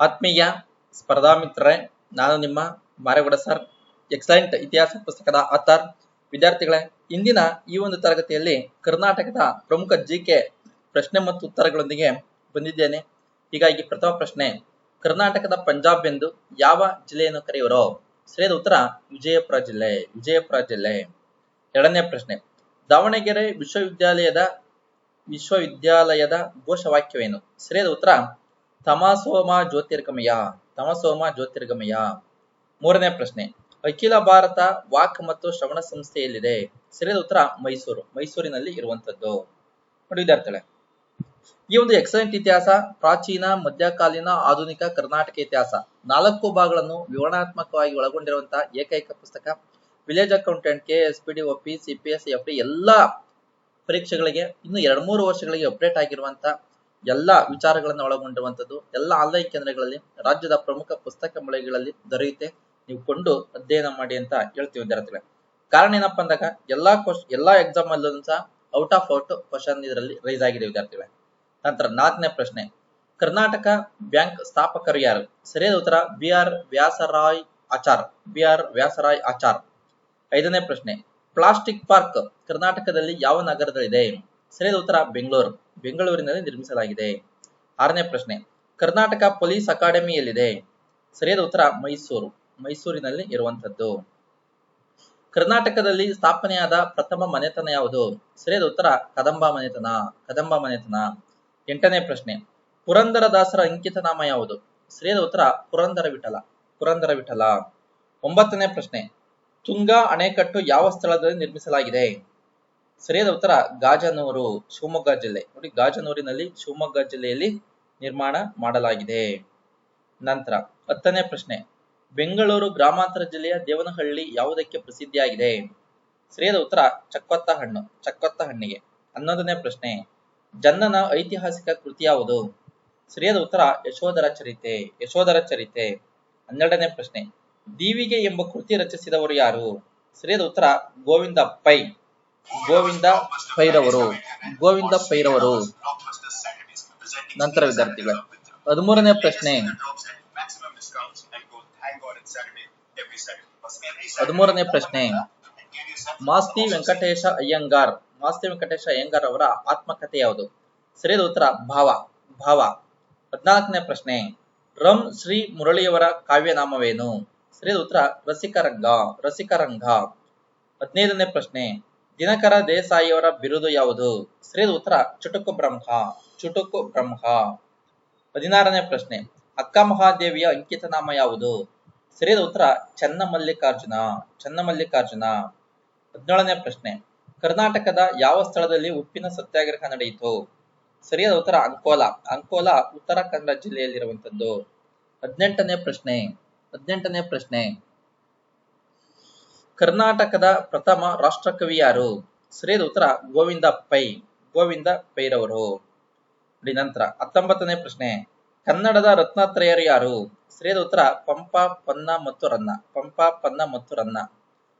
ಆತ್ಮೀಯ ಸ್ಪರ್ಧಾ ಮಿತ್ರರೇ, ನಾನು ನಿಮ್ಮ ಮಾರೇಗೌಡ ಸರ್, ಎಕ್ಸಲೆಂಟ್ ಇತಿಹಾಸ ಪುಸ್ತಕದ ಆತರ್ ವಿದ್ಯಾರ್ಥಿಗಳೇ, ಇಂದಿನ ಈ ಒಂದು ತರಗತಿಯಲ್ಲಿ ಕರ್ನಾಟಕದ ಪ್ರಮುಖ ಜಿ ಕೆ ಪ್ರಶ್ನೆ ಮತ್ತು ಉತ್ತರಗಳೊಂದಿಗೆ ಬಂದಿದ್ದೇನೆ. ಹೀಗಾಗಿ ಪ್ರಥಮ ಪ್ರಶ್ನೆ, ಕರ್ನಾಟಕದ ಪಂಜಾಬ್ ಎಂದು ಯಾವ ಜಿಲ್ಲೆಯನ್ನು ಕರೆಯುವರು? ಸರಿಯಾದ ಉತ್ತರ, ವಿಜಯಪುರ ಜಿಲ್ಲೆ ವಿಜಯಪುರ ಜಿಲ್ಲೆ. ಎರಡನೇ ಪ್ರಶ್ನೆ, ದಾವಣಗೆರೆ ವಿಶ್ವವಿದ್ಯಾಲಯದ ವಿಶ್ವವಿದ್ಯಾಲಯದ ಘೋಷವಾಕ್ಯವೇನು? ಸರಿಯಾದ ಉತ್ತರ ತಮಸೋಮ ಜ್ಯೋತಿರ್ಗಮಯ ತಮಸೋಮ ಜ್ಯೋತಿರ್ಗಮಯ. ಮೂರನೇ ಪ್ರಶ್ನೆ. ಅಖಿಲ ಭಾರತ ವಾಕ್ ಮತ್ತು ಶ್ರವಣ ಸಂಸ್ಥೆಯಲ್ಲಿದೆ ಸರಿಯಾದ ಉತ್ತರ, ಮೈಸೂರು. ಮೈಸೂರಿನಲ್ಲಿ ಇರುವಂತದ್ದು ನೋಡಿ ವಿದ್ಯಾರ್ಥಿಗಳೇ, ಈ ಒಂದು ಎಕ್ಸಲೆಂಟ್ ಇತಿಹಾಸ, ಪ್ರಾಚೀನ, ಮಧ್ಯಕಾಲೀನ, ಆಧುನಿಕ, ಕರ್ನಾಟಕ ಇತಿಹಾಸ, ನಾಲ್ಕು ಭಾಗಗಳನ್ನು ವಿವರಣಾತ್ಮಕವಾಗಿ ಒಳಗೊಂಡಿರುವಂತಹ ಏಕೈಕ ಪುಸ್ತಕ village accountant K S P D O P C P S F D ಎಲ್ಲಾ ಪರೀಕ್ಷೆಗಳಿಗೆ ಇನ್ನು ಎರಡ್ ಮೂರು ವರ್ಷಗಳಿಗೆ ಅಪ್ಡೇಟ್ ಆಗಿರುವಂತ ಎಲ್ಲಾ ವಿಚಾರಗಳನ್ನು ಒಳಗೊಂಡಿರುವಂತದ್ದು, ಎಲ್ಲ ಆನ್ಲೈನ್ ಕೇಂದ್ರಗಳಲ್ಲಿ, ರಾಜ್ಯದ ಪ್ರಮುಖ ಪುಸ್ತಕ ಮಳಿಗೆಗಳಲ್ಲಿ ದೊರೆಯುತ್ತೆ. ನೀವು ಕೊಂಡು ಅಧ್ಯಯನ ಮಾಡಿ ಅಂತ ಹೇಳ್ತೀವಿ ವಿದ್ಯಾರ್ಥಿಗಳೇ. ಕಾರಣ ಏನಪ್ಪಾ ಅಂದಾಗ, ಎಲ್ಲಾ ಕ್ವಶ್, ಎಲ್ಲಾ ಎಕ್ಸಾಮ್ ಅಲ್ಲೂ ಸಹ ಔಟ್ ಆಫ್ ಔಟ್ ಕ್ವಶನ್ ಇದರಲ್ಲಿ ರೈಸ್ ಆಗಿದೆ ವಿದ್ಯಾರ್ಥಿಗಳೇ. ನಂತರ ನಾಲ್ಕನೇ ಪ್ರಶ್ನೆ, ಕರ್ನಾಟಕ ಬ್ಯಾಂಕ್ ಸ್ಥಾಪಕರು ಯಾರು? ಸರಿಯಾದ ಉತ್ತರ, B R Vyasaray Achar, B R Vyasaray Achar. ಐದನೇ ಪ್ರಶ್ನೆ, ಪ್ಲಾಸ್ಟಿಕ್ ಪಾರ್ಕ್ ಕರ್ನಾಟಕದಲ್ಲಿ ಯಾವ ನಗರದಲ್ಲಿದೆ? ಸರಿಯಾದ ಉತ್ತರ, ಬೆಂಗಳೂರು. ಬೆಂಗಳೂರಿನಲ್ಲಿ ನಿರ್ಮಿಸಲಾಗಿದೆ. ಆರನೇ ಪ್ರಶ್ನೆ, ಕರ್ನಾಟಕ ಪೊಲೀಸ್ ಅಕಾಡೆಮಿ ಎಲ್ಲಿದೆ ಸರಿಯಾದ ಉತ್ತರ, ಮೈಸೂರು. ಮೈಸೂರಿನಲ್ಲಿ ಇರುವಂತದ್ದು ಕರ್ನಾಟಕದಲ್ಲಿ ಸ್ಥಾಪನೆಯಾದ ಪ್ರಥಮ ಮನೆತನ ಯಾವುದು? ಸರಿಯಾದ ಉತ್ತರ, ಕದಂಬ ಮನೆತನ. ಕದಂಬ ಮನೆತನ. ಎಂಟನೇ ಪ್ರಶ್ನೆ ಪುರಂದರದಾಸರ ಅಂಕಿತ ನಾಮ ಯಾವುದು? ಸರಿಯಾದ ಉತ್ತರ, ಪುರಂದರ ವಿಠಲ. ಪುರಂದರ ವಿಠಲ. ಒಂಬತ್ತನೇ ಪ್ರಶ್ನೆ, ತುಂಗಾ ಅಣೆಕಟ್ಟು ಯಾವ ಸ್ಥಳದಲ್ಲಿ ನಿರ್ಮಿಸಲಾಗಿದೆ? ಸರಿಯಾದ ಉತ್ತರ ಗಾಜನೂರು, ಶಿವಮೊಗ್ಗ ಜಿಲ್ಲೆ. ನೋಡಿ, ಗಾಜನೂರಿನಲ್ಲಿ ಶಿವಮೊಗ್ಗ ಜಿಲ್ಲೆಯಲ್ಲಿ ನಿರ್ಮಾಣ ಮಾಡಲಾಗಿದೆ. ನಂತರ ಹತ್ತನೇ ಪ್ರಶ್ನೆ. ಬೆಂಗಳೂರು ಗ್ರಾಮಾಂತರ ಜಿಲ್ಲೆಯ ದೇವನಹಳ್ಳಿ ಯಾವುದಕ್ಕೆ ಪ್ರಸಿದ್ಧಿಯಾಗಿದೆ? ಸರಿಯಾದ ಉತ್ತರ ಚಕ್ಕೊತ್ತ ಹಣ್ಣು, ಚಕ್ಕೊತ್ತ ಹಣ್ಣಿಗೆ. ಹನ್ನೊಂದನೇ ಪ್ರಶ್ನೆ. ಜನ್ನನ ಐತಿಹಾಸಿಕ ಕೃತಿ ಯಾವುದು? ಸರಿಯಾದ ಉತ್ತರ ಯಶೋಧರ ಚರಿತೆ ಯಶೋಧರ ಚರಿತೆ. ಹನ್ನೆರಡನೇ ಪ್ರಶ್ನೆ. ದೀವಿಗೆ ಎಂಬ ಕೃತಿ ರಚಿಸಿದವರು ಯಾರು? ಸರಿಯಾದ ಉತ್ತರ ಗೋವಿಂದ ಪೈ ಗೋವಿಂದ ಪೈರವರು ಗೋವಿಂದ ಪೈರವರು. ನಂತರ ವಿದ್ಯಾರ್ಥಿಗಳು. ಹದಿಮೂರನೇ ಪ್ರಶ್ನೆ. ಹದಿಮೂರನೇ ಪ್ರಶ್ನೆ. ಮಾಸ್ತಿ ವೆಂಕಟೇಶ ಅಯ್ಯಂಗಾರ್, ಮಾಸ್ತಿ ವೆಂಕಟೇಶ ಅಯ್ಯಂಗಾರ್ ಅವರ ಆತ್ಮಕಥೆ ಯಾವುದು? ಸರಿಯಾದ ಉತ್ತರ, ಭಾವ ಭಾವ. ಹದಿನಾಲ್ಕನೇ ಪ್ರಶ್ನೆ. ರಂ ಶ್ರೀ ಮುರಳಿಯವರ ಕಾವ್ಯನಾಮವೇನು? ಸರಿಯಾದ ಉತ್ತರ, ರಸಿಕರಂಗ ರಸಿಕರಂಗ. ಹದಿನೈದನೇ ಪ್ರಶ್ನೆ. ದಿನಕರ ದೇಸಾಯಿಯವರ ಬಿರುದು ಯಾವುದು? ಸರಿಯಾದ ಉತ್ತರ, ಚುಟುಕು ಬ್ರಹ್ಮ ಚುಟುಕು ಬ್ರಹ್ಮ. ಹದಿನಾರನೇ ಪ್ರಶ್ನೆ, ಅಕ್ಕ ಮಹಾದೇವಿಯ ಅಂಕಿತ ನಾಮ ಯಾವುದು? ಸರಿಯಾದ ಉತ್ತರ, ಚನ್ನಮಲ್ಲಿಕಾರ್ಜುನ ಚನ್ನಮಲ್ಲಿಕಾರ್ಜುನ. ಹದಿನೇಳನೇ ಪ್ರಶ್ನೆ, ಕರ್ನಾಟಕದ ಯಾವ ಸ್ಥಳದಲ್ಲಿ ಉಪ್ಪಿನ ಸತ್ಯಾಗ್ರಹ ನಡೆಯಿತು? ಸರಿಯಾದ ಉತ್ತರ, ಅಂಕೋಲಾ ಅಂಕೋಲಾ, ಉತ್ತರ ಕನ್ನಡ ಜಿಲ್ಲೆಯಲ್ಲಿರುವಂತದ್ದು ಹದಿನೆಂಟನೇ ಪ್ರಶ್ನೆ ಹದಿನೆಂಟನೇ ಪ್ರಶ್ನೆ ಕರ್ನಾಟಕದ ಪ್ರಥಮ ರಾಷ್ಟ್ರಕವಿ ಯಾರು? ಸರಿಯಾದ ಉತ್ತರ, ಗೋವಿಂದ ಪೈ, ಗೋವಿಂದ ಪೈರವರು. ನಂತರ, ಹತ್ತೊಂಬತ್ತನೇ ಪ್ರಶ್ನೆ. ಕನ್ನಡದ ರತ್ನತ್ರಯರು ಯಾರು? ಸರಿಯಾದ ಉತ್ತರ, ಪಂಪ ಪನ್ನ ಮತ್ತು ರನ್ನ ಪಂಪ ಪನ್ನ ಮತ್ತು ರನ್ನ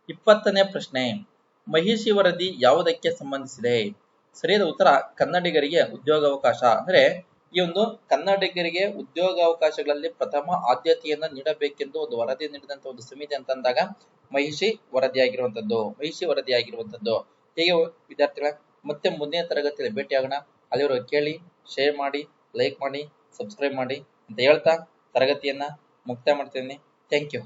ಇಪ್ಪತ್ತನೇ ಪ್ರಶ್ನೆ. ಮಹಿಷಿ ವರದಿ ಯಾವುದಕ್ಕೆ ಸಂಬಂಧಿಸಿದೆ? ಸರಿಯಾದ ಉತ್ತರ, ಕನ್ನಡಿಗರಿಗೆ ಉದ್ಯೋಗಾವಕಾಶ. ಅಂದ್ರೆ, ಈ ಒಂದು ಕನ್ನಡಿಗರಿಗೆ ಉದ್ಯೋಗಾವಕಾಶಗಳಲ್ಲಿ ಪ್ರಥಮ ಆದ್ಯತೆಯನ್ನ ನೀಡಬೇಕೆಂದು ಒಂದು ವರದಿ ನೀಡಿದಂತ ಒಂದು ಸಮಿತಿ ಅಂತ ಅಂದಾಗ ಮಹಿಷಿ ವರದಿಯಾಗಿರುವಂತದ್ದು ಮಹಿಷಿ ವರದಿಯಾಗಿರುವಂತದ್ದು. ಹೀಗೆ ವಿದ್ಯಾರ್ಥಿಗಳ, ಮತ್ತೆ ಮುಂದಿನ ತರಗತಿಯಲ್ಲಿ ಭೇಟಿಯಾಗೋಣ. ಅಲ್ಲಿವರೆಗೂ ಕೇಳಿ ಶೇರ್ ಮಾಡಿ ಲೈಕ್ ಮಾಡಿ ಸಬ್ಸ್ಕ್ರೈಬ್ ಮಾಡಿ ಅಂತ ಹೇಳ್ತಾ ತರಗತಿಯನ್ನ ಮುಕ್ತಾಯ ಮಾಡ್ತೇನೆ ಥ್ಯಾಂಕ್ ಯು